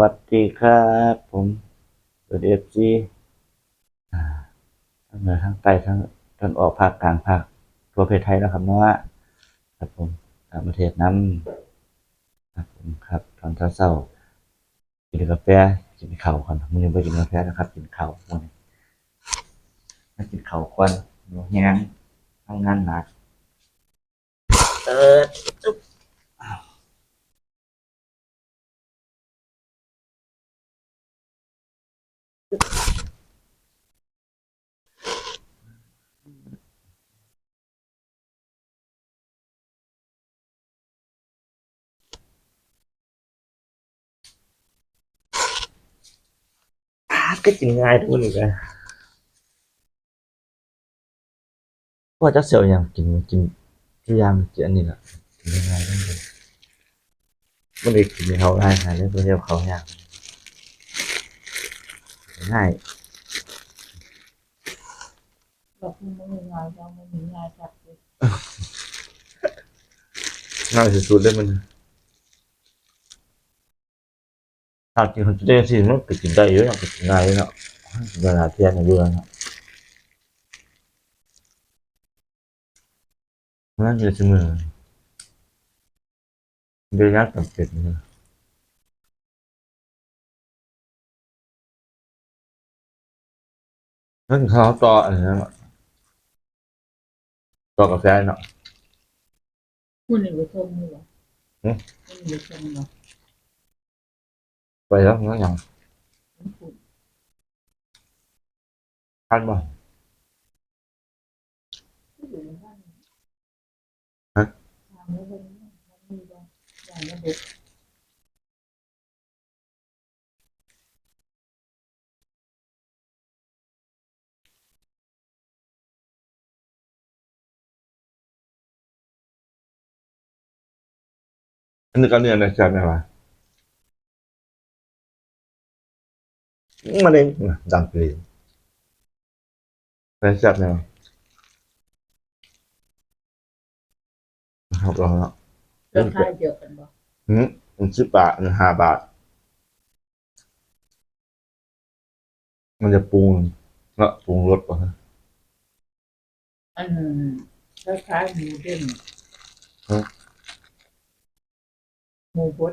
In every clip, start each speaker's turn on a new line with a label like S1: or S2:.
S1: วัสดีครับผมเปิดเอฟซีทั้งเหนือทั้งใต้ทั้งตอนออกภาคกลางภาคทั่วประเทศไทยนะครับเนาะครับผมต่างประเทศน้ำครับผมครับ ตอนเช้าๆกินกาแฟกินข้าวก่อนมื้อนี้บ่กินกาแฟนะครับกินข้าวมื้อนี้มากินข้าวก่อนเดี๋ยวแห้งทำงานหนักเออจุ๊บาก็กินง่ายทุกคนอีกแล้วว่าจะเสียวอย่างกินกินทุกอย่างกินอันนี้แหละกินง่ายๆทั้งเลยมันเอกกินเขาง่ายหาเรื่องตัวเดียวเขายากง่าย
S2: เราพูดไม่มีงานเราไม่มีงานจับเลย
S1: ง่ายสุดๆเลยมัน sao chỉ hôm trước thì nó cái chỉnh đây yếu là cái này nó giờ là thiên là vừa nó nó như thế nào, đưa ra tập kết nữa nó khó to này các to cà phê nọ. Quân này với không như vậy. Ừ. Quân này với không như vậy đó nó nhận ăn mà. Anh được ăn này là chả này mà. บเป็ดเนี่ยนั่นเขาต่ออะไรนะต่อกาแฟเนาะ
S2: คุณนี่ไปชมนี่หรอ
S1: หืม
S2: คุณนี่ไปชมเนาะ
S1: ไปแล้วมันยัง
S2: คุณคุณ
S1: ทันบ่
S2: ที่อยู่ในบ้าน
S1: ฮะ
S2: ทางนี้เป็นมันมีบ้างอย่างระบบ
S1: อันนี้ก็เนี่ยนะจัดไหมวะมาเองดังเปลี่ยนเป็นจัดไหมวะครับเราเนาะ
S2: ราคาเดียวกันบ่
S1: หืมมันสิบบาทหรือห้าบาท มันจะปรุงเนาะปรุงรสป่ะฮะ
S2: อันคล้ายๆหมูเด้ง
S1: ฮะ
S2: หมูบด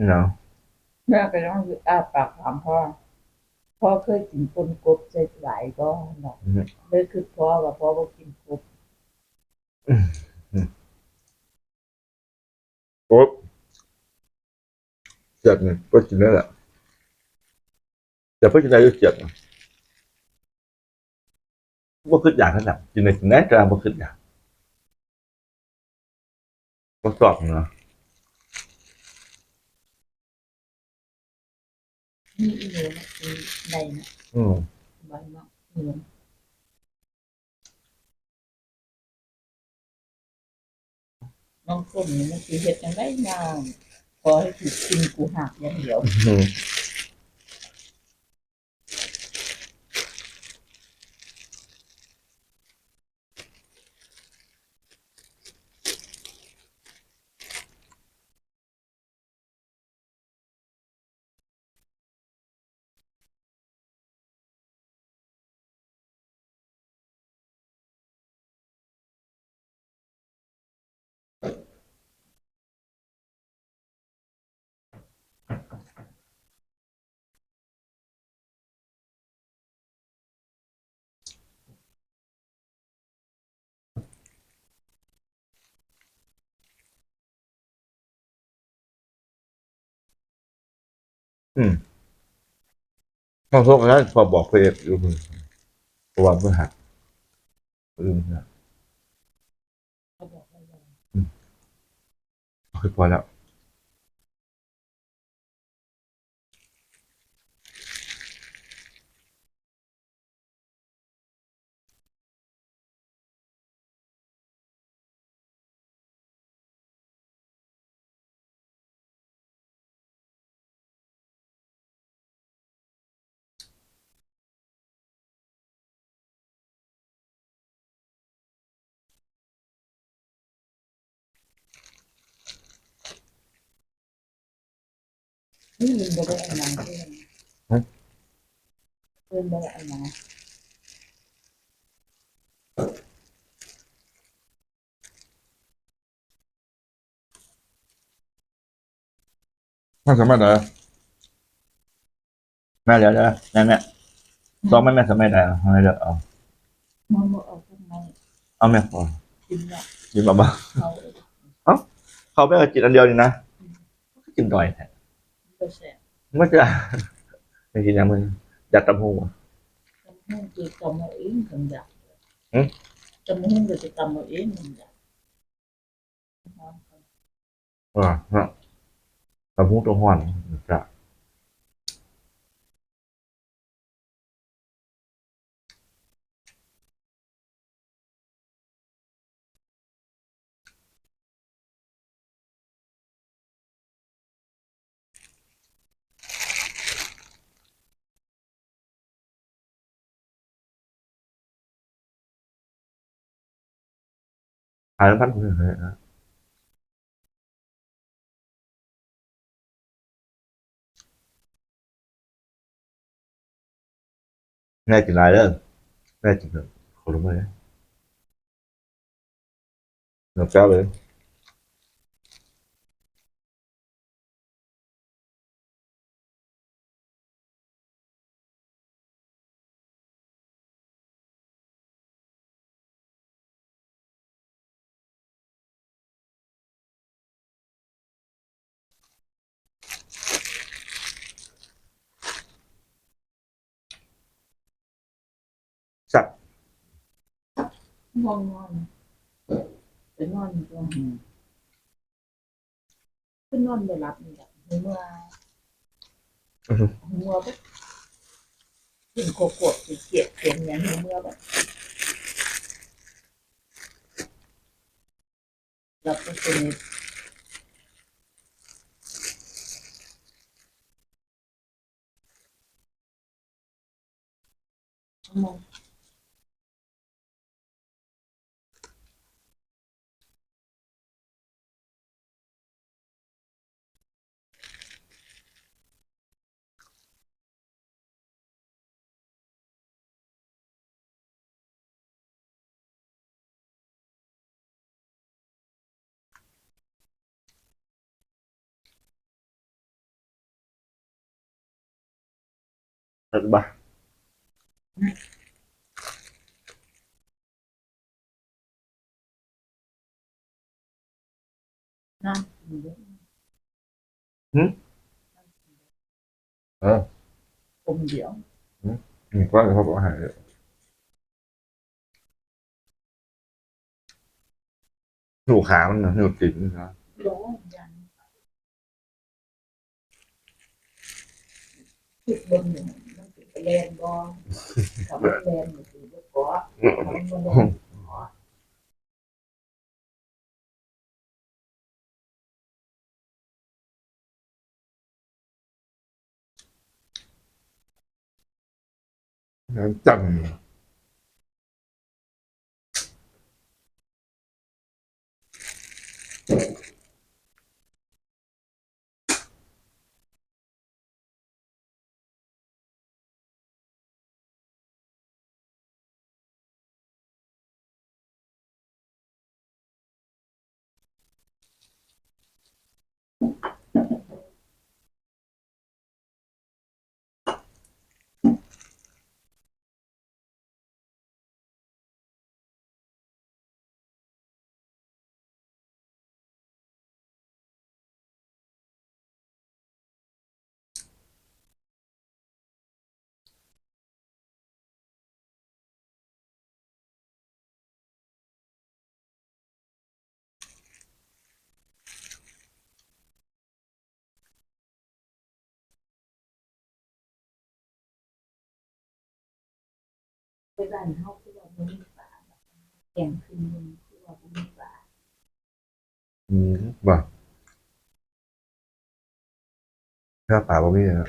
S2: นหมูต้ม
S1: อืมก็เองเนาะ
S2: แม่ก็ต้องอ้าปากถามพ่อ พ่อเคยกินปนกบใส่หลายก็เนาะ
S1: อืม
S2: เลยคือพ่อว่าพ่อบ่กินกบ
S1: โอ๊บเจ็บเนี่ยก็กินได้แหละแต่เพื่อกินได้ก็เจ็บนะว่าขึ้นอย่างนั้นแหละกินในกินแน่กลางว่าขึ้นอย่างก็สอบเนาะ
S2: นี่อีเหลือนะคือในนะ
S1: อืม
S2: ใบมะเหลืองน้องคนนี่มันคือเห็ดยังได้งามพอให้ถูกกินกูหักอย่างเดียว
S1: อืม
S3: อืมข้าวโพดก็ได้พอบอกเพจอยู่มือเพราะว่าเมื่อหักลืมนะ
S2: เขาบอกว่าอย่าง
S3: คือพอแล้ว
S2: นี่มันบ่ได้อันนั้นเพื่อนเพื่อนบ่ได้อันนั้น
S3: ถ้าสามารถเหรอ
S1: แม่เดี๋ยวเดี๋ยวแม่แม่ซ้อมแม่แม่สมัยได้เอาไม่เดี๋ยวเอา
S2: มันบ่เอาข้างใน
S1: เอาแม่พอ
S2: กินเนี่ย
S1: กินบ้า
S2: เขา
S1: ๆเขาไม่เอาจิตอันเดียวนี่นะกินด่อยแท้
S2: บ่แซ่บ
S1: ไม่จะไม่กินอย่างมึงยัดตะพู
S2: จำหุ้งคือตำเอาเองถึงอยาก
S1: หืม
S2: จำหุ้งก็จะตำเอาเองถึงอยาก
S3: อ่าฮะกระพุ้งตัวห่อนจะ
S1: Hai nó bắt cũng được đấy. Ngay đó. nghe chỉnh được. Khổ đúng rồi đấy. Làm sao đấy. นอน
S2: นอนไปนอนอยู่ตรงหัวขึ้นนอนไปรับนี่แหละหัวหัวแบบกินโคโค่สิเกลียดเสียงอย่างหัวแบบรับไปสนิทมอง
S3: thứ ba ừ? à. ung
S2: diệu ừ. quá là không có hại được
S3: nụ khá nó
S2: nụ kín nữa Đúng. Đúng. ว
S3: มีกว้างเขาบอกหายหนูขามันนะหนูติดนะ
S2: ร้องยันทุกบนเนี่ยมันเป็นแรงบอลทำให้แรงมันคือเยอะกว่าทำให้มันแรงกว่
S3: ไป
S2: บ้านเฮาคือว่าบ่มีป่าแก่งคืนนมึงคือว่าบ่มีป่า
S3: อืมบ่ถ้าป่าบ่มีนะ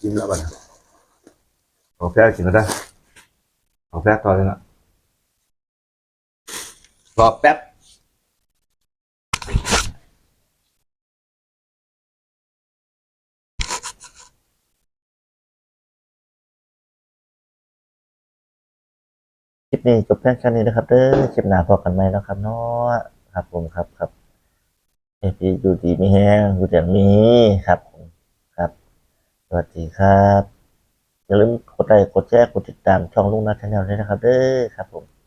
S3: กินแล้วบัดนะขอแพ้กินก็ได้ขอแพ้ต่อเลยนะรอแป๊บ
S1: คลิปนี้จบเพียงแค่นี้นะครับเด้อคลิปหน้าพบกันใหม่แล้วครับเนาะครับผมครับครับเอพีอยู่ดีมีแห้งอยู่อย่างนี้ครับผมครับ สวัสดีครับ อย่าลืมกดไลค์กดแชร์กดติดตามช่องลุงนัทชาแนลด้วยนะครับเด้อครับผม